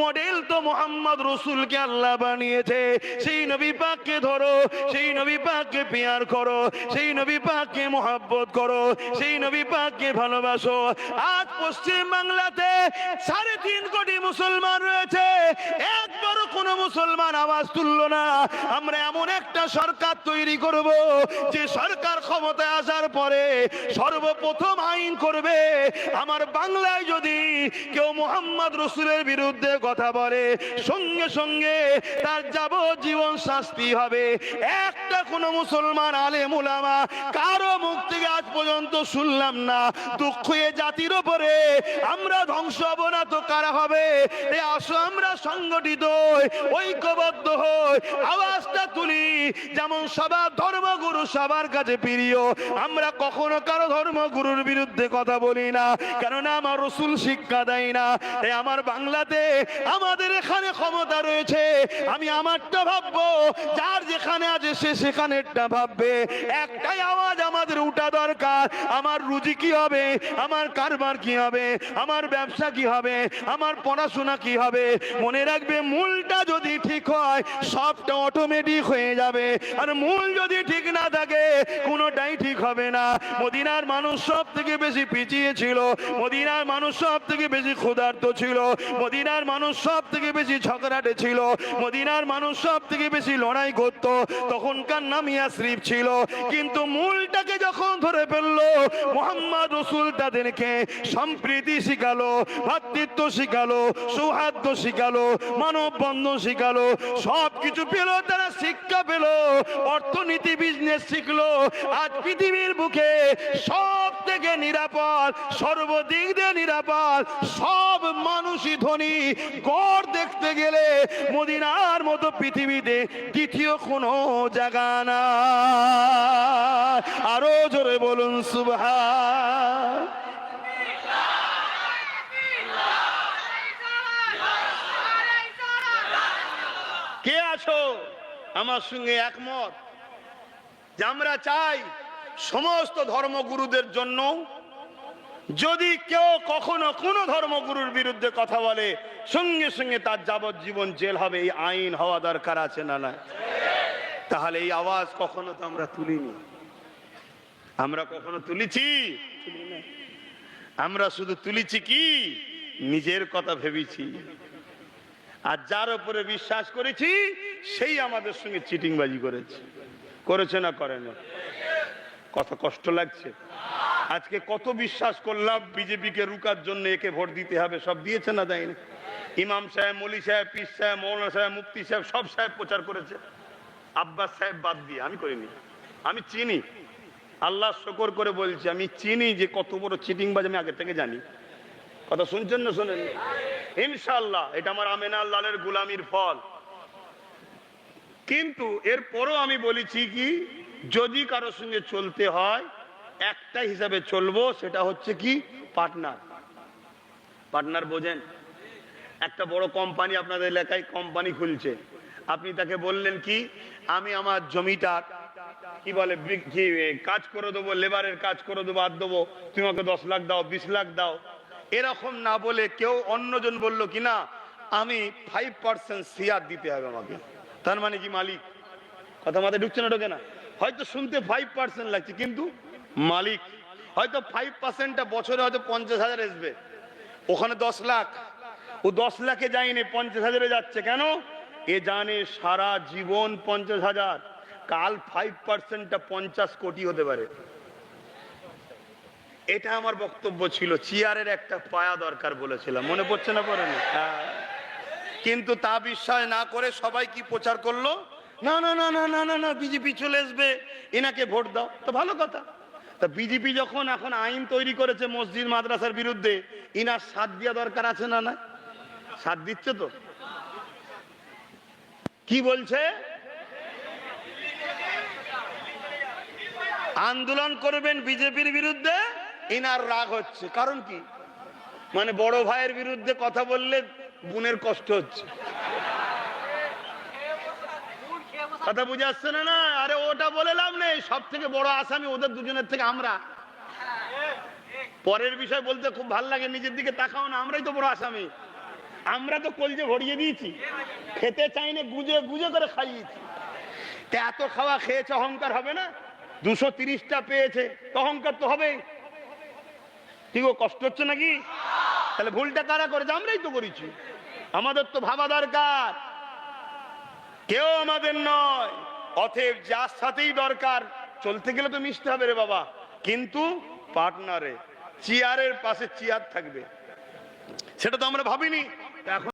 Model তো মোহাম্মদ রসুলকে আল্লাহ বানিয়েছে। সেই নবী পাককে ধরো, সেই নবী পাককে পেয়ার করো, সেই নবী পাককে মোহাব্বত করো, সেই নবী পাককে ভালোবাসো। আজ পশ্চিম বাংলাতে সাড়ে তিন কোটি মুসলমান রয়েছে। একবারও কোনো মুসলমান আওয়াজ তুললো না। আমরা এমন একটা সরকার তৈরি করব, যে সরকার ক্ষমতায় আসার পরে সর্বপ্রথম আইন করবে। আমার বাংলায় যদি কেউ মোহাম্মদ রসুলের বিরুদ্ধে কথা বলে সঙ্গে সঙ্গে তার যাবজ্জীবন শাস্তি হবে। একটা কোনো মুসলমান আলেম উলামা কারও মুখ থেকে আজ পর্যন্ত শুনলাম না। দুঃখ এ জাতির ওপরে আমরা ধ্বংস হব না তো কারা হবে? এ আসো আমরা সংগঠিত হই, ঐক্যবদ্ধ হই আওয়াজটা তুলি। যেমন সবার ধর্মগুরু সবার কাছে প্রিয়, আমরা কখনো কারও ধর্মগুরুর বিরুদ্ধে কথা বলি না। কেননা আমার রসুল শিক্ষা দেয় না। এ আমার বাংলাতে আমাদের এখানে ক্ষমতা রয়েছে। আমি আমারটা ভাববো, যার যেখানে আছে সে সেখানেরটা ভাববে। একটাই আওয়াজ আমাদের উঠা দরকার, আমার রুজি কি হবে, আমার কারবার কি হবে, আমার ব্যবসা কি হবে, আমার পড়াশোনা কি হবে। মনে রাখবে, মূলটা যদি ঠিক হয়, সবটা অটোমেটিক হয়ে যাবে। আর মূল যদি ঠিক না থাকে, কোনোটাই ঠিক হবে না। মদিনার মানুষ সব থেকে বেশি পিছিয়ে ছিল। মদিনার মানুষ সব থেকে বেশি ক্ষুধার্ত ছিল। মদিনার মানুষ সব থেকে বেশি ঝগড়াটে ছিল। মদিনার মানুষ সব থেকে বেশি লড়াই করত। তখনকার নাম ইয়াসরিফ ছিল। কিন্তু মূলটাকে যখন ধরে ফেলল, মোহাম্মদ রসুল তাদেরকে সম্প্রীতি শিখালো, ভাতৃত্ব শিখালো, সৌহার্দ্য শিখালো মানব বন্ধন শিখালো সব কিছু পেল, তারা শিক্ষা পেল, অর্থনীতি বিজনেস শিখলো। আজ পৃথিবীর বুকে সব থেকে নিরাপদ, সর্বদিক দিয়ে নিরাপদ, সব মানুষই ধনী। গড় দেখতে গেলে মদিনার মতো পৃথিবীতে দ্বিতীয় কোনো জায়গা না। আরও জোরে বলুন সুবহা কে আছো আমার সঙ্গে একমত যে আমরা চাই সমস্ত ধর্মগুরুদের জন্য, যদি কেউ কখনো কোনো ধর্মগুরুর বিরুদ্ধে কথা বলে, সঙ্গে সঙ্গে তার যাবজ্জীবন জেল হবে, এই আইন হওয়া দরকার আছে না না তাহলে এই আওয়াজ কখনো তো আমরা তুলিনি। আমরা কখনো তুলেছি? আমরা শুধু তুলেছি কি? নিজের কথা ভেবেছি। আর যার উপরে বিশ্বাস করেছি সেই আমাদের সঙ্গে চিটিংবাজি করেছে। করেছে না করে না কত কষ্ট লাগছে। আজকে কত বিশ্বাস করলাম, বিজেপিকে রুকার জন্য একে ভোট দিতে হবে, সব দিয়েছে না দেয়নি? ইমাম সাহেব, মলি সাহেব পিস সাহেব, মৌলানা সাহেব, মুফতি সাহেব, সব সাহেব প্রচার করেছে। আব্বাস সাহেব বাদ দিয়ে, আমি করিনি। আমি চিনি। আল্লাহ শকর করে বলছি, আমি চিনি যে কত বড় চিটিংবাজ আমি আগে থেকে জানি। কথা শুনছেন না শোনেন? ইনশাল্লাহ এটা আমার আমেনা লালের গুলামির ফল। কিন্তু এরপরও আমি বলেছি কি, যদি কারও সঙ্গে চলতে হয়, একটা হিসাবে চলবো, সেটা হচ্ছে কি, পার্টনার। পার্টনার বোঝেন? একটা বড় কোম্পানি আপনাদের এলাকায় কোম্পানি খুলছে। আপনি তাকে বললেন কি, আমি আমার জমিটা কি বলে কাজ করে দেবো, লেবারের কাজ করে দেবো, আর দেবো, তুমি আমাকে দশ লাখ দাও, বিশ লাখ দাও। এরকম না বলে কেউ অন্যজন বলল কি না আমি ফাইভ পার্সেন্ট শেয়ার দিতে হবে আমাকে। তার মানে কি মালিক? কথা মাথায় ঢুকছে না ঢোকে না। হয়তো শুনতে ফাইভ পার্সেন্ট লাগছে, কিন্তু মালিক, হয়তো ফাইভ পার্সেন্টটা বছরে হয়তো পঞ্চাশ হাজার আসবে। ওখানে দশ লাখ। ও দশ লাখে যায়নি, পঞ্চাশ হাজারে যাচ্ছে। কেন? এ জানে সারা জীবন পঞ্চাশ হাজার। কাল ফাইভ পার্সেন্টটা পঞ্চাশ কোটি হতে পারে। এটা আমার বক্তব্য ছিল। চেয়ারের একটা পায়া দরকার বলেছিলাম। মনে পড়ছে না পড়ে না হ্যাঁ। কিন্তু তা বিশ্বাস না করে সবাই কি প্রচার করল? না না না না না না না, বিজেপি চলে আসবে, এনাকে ভোট দাও, তো ভালো কথা। তা বিজেপি যখন এখন আইন তৈরি করেছে মসজিদ মাদ্রাসার বিরুদ্ধে ইনার সাথ দেওয়া দরকার আছে না না সাথ দিচ্ছে তো। কি বলছে? আন্দোলন করবেন বিজেপির বিরুদ্ধে ইনার রাগ হচ্ছে। কারণ কি? মানে বড় ভাইয়ের বিরুদ্ধে কথা বললে বোনের কষ্ট হচ্ছে। কথা বুঝে আসছে না না? আরে ওটা বলে লাভ নেই। সব থেকে বড় আসামি ওদের দুজনের থেকে আমরা। পরের বিষয় বলতে খুব ভালো লাগে, নিজের দিকে তাকাও না, আমরাই তো বড় আসামি। আমরা তো কলজে ভরিয়ে দিয়েছি। খেতে চাইনে, গুজে গুজে করে খাইয়েছি। এত খাওয়া খেয়েছে, অহংকার হবে না? দুশো তিরিশটা পেয়েছে অহংকার তো হবেই। ঠিক কষ্ট হচ্ছে নাকি? তাহলে ভুলটা কারা করেছে? আমরাই তো করেছি। আমাদের তো ভাবা দরকার। কেউ আমাদের নয় অথেব যার সাথেই দরকার, চলতে গেলে তো মিশতে হবে রে বাবা। কিন্তু পার্টনারে চেয়ারের পাশে চেয়ার থাকবে। সেটা তো আমরা ভাবিনি। এখন